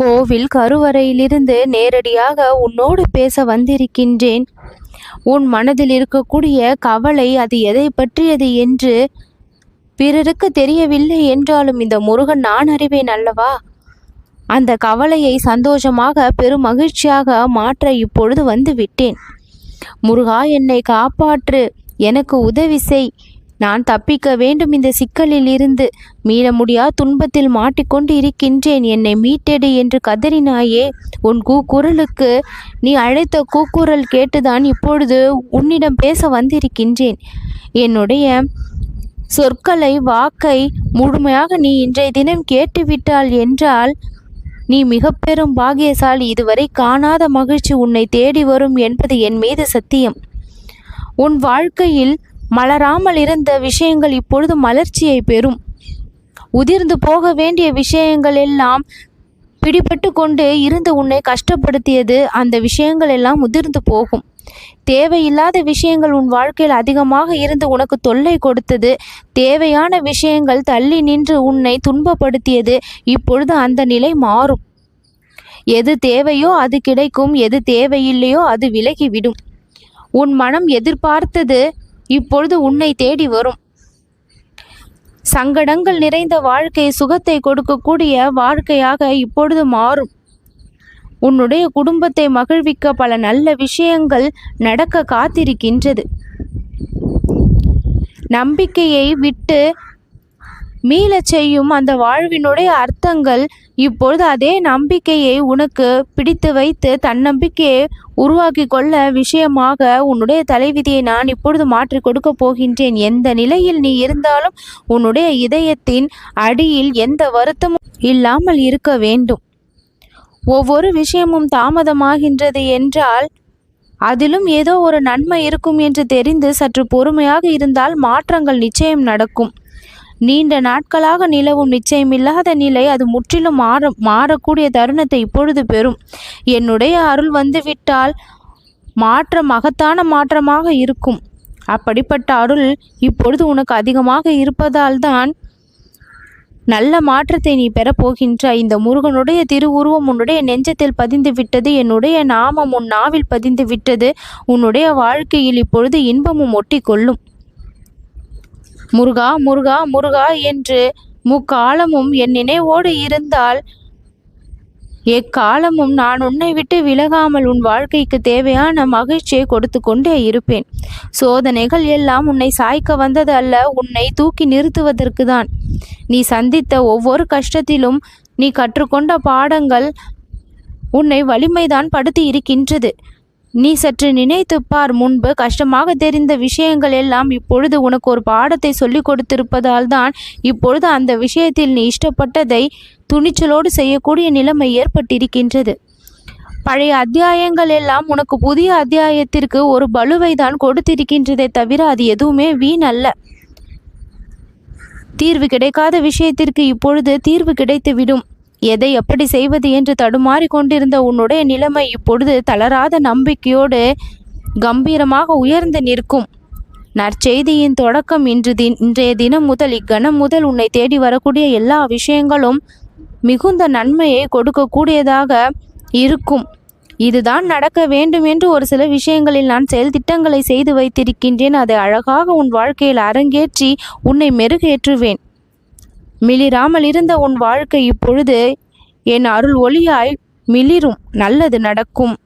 கோவில் கருவறையிலிருந்து நேரடியாக உன்னோடு பேச வந்திருக்கின்றேன். உன் மனதில் இருக்கக்கூடிய கவலை அது எதை பற்றியது என்று பிறருக்கு தெரியவில்லை என்றாலும் இந்த முருகன் நான் அறிவேன் அல்லவா? அந்த கவலையை சந்தோஷமாக பெரும் மகிழ்ச்சியாக மாற்ற இப்பொழுது வந்து விட்டேன் முருகா என்னை காப்பாற்று. எனக்கு உதவி செய். நான் தப்பிக்க வேண்டும் இந்த சிக்கலில் இருந்து மீள முடியா துன்பத்தில் மாட்டிக்கொண்டு இருக்கின்றேன். என்னை மீட்டெடு என்று கதறினாயே உன் கூக்குரலுக்கு நீ அழைத்த கூக்குரல் கேட்டுதான் இப்பொழுது உன்னிடம் பேச வந்திருக்கின்றேன். என்னுடைய சொற்களை வாக்கை முழுமையாக நீ இன்றைய தினம் கேட்டுவிட்டாள் என்றால் நீ மிக பெரும் பாகியசாலி இதுவரை காணாத மகிழ்ச்சி உன்னை தேடி வரும் என்பது என் மீது சத்தியம். உன் வாழ்க்கையில் மலராமல் இருந்த விஷயங்கள் இப்பொழுது மலர்ச்சியை பெறும். உதிர்ந்து போக வேண்டிய விஷயங்கள் எல்லாம் பிடிபட்டு கொண்டு இருந்து உன்னை கஷ்டப்படுத்தியது. அந்த விஷயங்கள் எல்லாம் உதிர்ந்து போகும். தேவையில்லாத விஷயங்கள் உன் வாழ்க்கையில் அதிகமாக இருந்து உனக்கு தொல்லை கொடுத்தது. தேவையான விஷயங்கள் தள்ளி நின்று உன்னை துன்பப்படுத்தியது. இப்பொழுது அந்த நிலை மாறும். எது தேவையோ அது கிடைக்கும். எது தேவையில்லையோ அது விலகிவிடும். உன் மனம் எதிர்பார்த்தது இப்பொழுது உன்னை தேடி வரும். சங்கடங்கள் நிறைந்த வாழ்க்கை சுகத்தை கொடுக்கக்கூடிய வாழ்க்கையாக இப்பொழுது மாறும். உன்னுடைய குடும்பத்தை மகிழ்விக்க பல நல்ல விஷயங்கள் நடக்க காத்திருக்கின்றது. நம்பிக்கையை விட்டு மீளச் செய்யும் அந்த வாழ்வினுடைய அர்த்தங்கள் இப்பொழுது அதே நம்பிக்கையை உனக்கு பிடித்து வைத்து தன்னம்பிக்கையை உருவாக்கி கொள்ள விஷயமாக உன்னுடைய தலைவிதியை நான் இப்பொழுது மாற்றி கொடுக்க போகின்றேன். எந்த நிலையில் நீ இருந்தாலும் உன்னுடைய இதயத்தின் அடியில் எந்த வருத்தமும் இல்லாமல் இருக்க வேண்டும். ஒவ்வொரு விஷயமும் தாமதமாகின்றது என்றால் அதிலும் ஏதோ ஒரு நன்மை இருக்கும் என்று தெரிந்து சற்று பொறுமையாக இருந்தால் மாற்றங்கள் நிச்சயம் நடக்கும். நீண்ட நாட்களாக நிலவும் நிச்சயமில்லாத நிலை அது முற்றிலும் மாற மாறக்கூடிய தருணத்தை இப்பொழுது பெறும். என்னுடைய அருள் வந்துவிட்டால் மாற்றம் மகத்தான மாற்றமாக இருக்கும். அப்படிப்பட்ட அருள் இப்பொழுது உனக்கு அதிகமாக இருப்பதால் தான் நல்ல மாற்றத்தை நீ பெறப்போகின்றாய் இந்த முருகனுடைய திருவுருவம் உன்னுடைய நெஞ்சத்தில் பதிந்து விட்டது என்னுடைய நாமம் உன் நாவில் பதிந்து விட்டது. உன்னுடைய வாழ்க்கையில் இப்பொழுது இன்பமும் ஒட்டி கொள்ளும் முருகா முருகா முருகா என்று முக்காலமும் என் நினைவோடு இருந்தால் எக்காலமும் நான் உன்னை விட்டு விலகாமல் உன் வாழ்க்கைக்கு தேவையான மகிழ்ச்சியை கொடுத்து கொண்டே இருப்பேன். சோதனைகள் எல்லாம் உன்னை சாய்க்க வந்தது அல்ல உன்னை தூக்கி நிறுத்துவதற்கு தான் நீ சந்தித்த ஒவ்வொரு கஷ்டத்திலும் நீ கற்றுக்கொண்ட பாடங்கள் உன்னை வலிமைதான் படுத்தி இருக்கின்றது. நீ சற்று நினைத்துப்பார் முன்பு கஷ்டமாக தெரிந்த விஷயங்கள் எல்லாம் இப்பொழுது உனக்கு ஒரு பாடத்தை சொல்லிக் கொடுத்திருப்பதால் தான் இப்பொழுது அந்த விஷயத்தில் நீ இஷ்டப்பட்டதை துணிச்சலோடு செய்யக்கூடிய நிலைமை ஏற்பட்டிருக்கின்றது. பழைய அத்தியாயங்கள் எல்லாம் உனக்கு புதிய அத்தியாயத்திற்கு ஒரு பலுவை தான் கொடுத்திருக்கின்றதே தவிர அது எதுவுமே வீண் அல்ல. தீர்வு கிடைக்காத விஷயத்திற்கு இப்பொழுது தீர்வு கிடைத்துவிடும். எதை எப்படி செய்வது என்று தடுமாறி கொண்டிருந்த உன்னுடைய நிலைமை இப்பொழுது தளராத நம்பிக்கையோடு கம்பீரமாக உயர்ந்து நிற்கும். நற்செய்தியின் தொடக்கம் இன்று தின் இன்றைய தினம் முதல் இக்கணம் முதல் உன்னை தேடி வரக்கூடிய எல்லா விஷயங்களும் மிகுந்த நன்மையை கொடுக்கக்கூடியதாக இருக்கும். இதுதான் நடக்க வேண்டும் என்று ஒரு சில விஷயங்களில் நான் செயல் திட்டங்களை செய்து வைத்திருக்கின்றேன். அதை அழகாக உன் வாழ்க்கையில் அரங்கேற்றி உன்னை மெருகேற்றுவேன். மிளிராமல் இருந்த உன் வாழ்க்கை இப்பொழுது என் அருள் ஒளியாய் மிளிரும். நல்லது நடக்கும்.